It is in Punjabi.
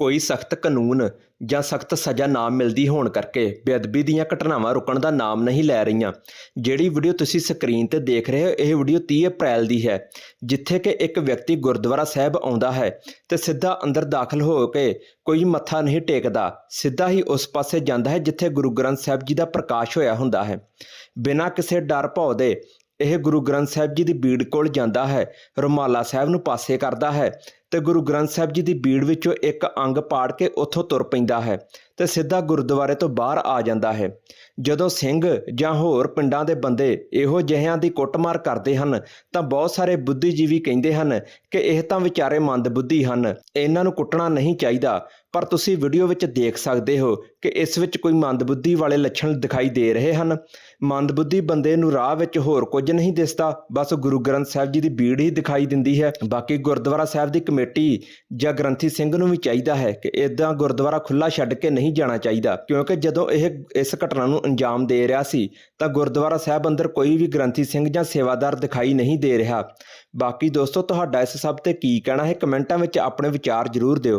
ਕੋਈ ਸਖਤ ਕਾਨੂੰਨ ਜਾਂ ਸਖਤ ਸਜ਼ਾ ਨਾ ਮਿਲਦੀ ਹੋਣ ਕਰਕੇ ਬੇਅਦਬੀ ਦੀਆਂ ਘਟਨਾਵਾਂ ਰੁਕਣ ਦਾ ਨਾਮ ਨਹੀਂ ਲੈ ਰਹੀਆਂ। ਜਿਹੜੀ ਵੀਡੀਓ ਤੁਸੀਂ ਸਕਰੀਨ ਤੇ ਦੇਖ ਰਹੇ ਹੋ, ਇਹ ਵੀਡੀਓ 30 ਅਪ੍ਰੈਲ ਦੀ ਹੈ, ਜਿੱਥੇ ਕਿ ਇੱਕ ਵਿਅਕਤੀ ਗੁਰਦੁਆਰਾ ਸਾਹਿਬ ਆਉਂਦਾ ਹੈ ਤੇ ਸਿੱਧਾ ਅੰਦਰ ਦਾਖਲ ਹੋ ਕੇ ਕੋਈ ਮੱਥਾ ਨਹੀਂ ਟੇਕਦਾ। ਸਿੱਧਾ ਹੀ ਉਸ ਪਾਸੇ ਜਾਂਦਾ ਹੈ, ਜਿੱਥੇ ਗੁਰੂ ਗ੍ਰੰਥ ਸਾਹਿਬ ਜੀ ਦਾ ਪ੍ਰਕਾਸ਼ ਹੋਇਆ ਹੁੰਦਾ ਹੈ। ਬਿਨਾਂ ਕਿਸੇ ਡਰ ਭੌ ਦੇ ਇਹ ਗੁਰੂ ਗ੍ਰੰਥ ਸਾਹਿਬ ਜੀ ਦੀ ਬੀੜ ਕੋਲ ਜਾਂਦਾ ਹੈ, ਰੁਮਾਲਾ ਸਾਹਿਬ ਨੂੰ ਪਾਸੇ ਕਰਦਾ ਹੈ ਤੇ ਗੁਰੂ ਗ੍ਰੰਥ ਸਾਹਿਬ ਜੀ ਦੀ ਬੀੜ ਵਿੱਚੋਂ ਇੱਕ ਅੰਗ ਪਾੜ ਕੇ ਉੱਥੋਂ ਤੁਰ ਪੈਂਦਾ ਹੈ ਤੇ ਸਿੱਧਾ ਗੁਰਦੁਆਰੇ ਤੋਂ ਬਾਹਰ ਆ ਜਾਂਦਾ ਹੈ। ਜਦੋਂ ਸਿੰਘ ਜਾਂ ਹੋਰ ਪਿੰਡਾਂ ਦੇ ਬੰਦੇ ਇਹੋ ਜਿਹਿਆਂ ਦੀ ਕੁੱਟਮਾਰ ਕਰਦੇ ਹਨ, ਤਾਂ ਬਹੁਤ ਸਾਰੇ ਬੁੱਧੀਜੀਵੀ ਕਹਿੰਦੇ ਹਨ ਕਿ ਇਹ ਤਾਂ ਵਿਚਾਰੇ ਮੰਦਬੁੱਧੀ ਹਨ, ਇਹਨਾਂ ਨੂੰ ਕੁੱਟਣਾ ਨਹੀਂ ਚਾਹੀਦਾ। ਪਰ ਤੁਸੀਂ ਵੀਡੀਓ ਵਿੱਚ ਦੇਖ ਸਕਦੇ ਹੋ ਕਿ ਇਸ ਵਿੱਚ ਕੋਈ ਮੰਦਬੁੱਧੀ ਵਾਲੇ ਲੱਛਣ ਦਿਖਾਈ ਦੇ ਰਹੇ ਹਨ। ਮੰਦਬੁੱਧੀ ਬੰਦੇ ਨੂੰ ਰਾਹ ਵਿੱਚ ਹੋਰ ਕੁਝ ਨਹੀਂ ਦਿਸਦਾ, ਬਸ ਗੁਰੂ ਗ੍ਰੰਥ ਸਾਹਿਬ ਜੀ ਦੀ ਬੀੜ ਹੀ ਦਿਖਾਈ ਦਿੰਦੀ ਹੈ। ਬਾਕੀ ਗੁਰਦੁਆਰਾ ਸਾਹਿਬ ਦੀ ਕਮੇਟੀ ਜਾਂ ਗ੍ਰੰਥੀ ਸਿੰਘ ਨੂੰ ਵੀ ਚਾਹੀਦਾ ਹੈ ਕਿ ਇਦਾਂ ਗੁਰਦੁਆਰਾ ਖੁੱਲਾ ਛੱਡ ਕੇ ਨਹੀਂ ਜਾਣਾ ਚਾਹੀਦਾ, ਕਿਉਂਕਿ ਜਦੋਂ ਇਹ ਇਸ ਘਟਨਾ ਨੂੰ ਅੰਜਾਮ ਦੇ ਰਿਹਾ ਸੀ, ਤਾਂ ਗੁਰਦੁਆਰਾ ਸਾਹਿਬ ਅੰਦਰ ਕੋਈ ਵੀ ਗ੍ਰੰਥੀ ਸਿੰਘ ਜਾਂ ਸੇਵਾਦਾਰ ਦਿਖਾਈ ਨਹੀਂ ਦੇ ਰਿਹਾ। ਬਾਕੀ ਦੋਸਤੋ, ਤੁਹਾਡਾ ਇਸ ਸਭ ਤੇ ਕੀ ਕਹਿਣਾ ਹੈ? ਕਮੈਂਟਾਂ ਵਿੱਚ ਆਪਣੇ ਵਿਚਾਰ ਜ਼ਰੂਰ ਦਿਓ।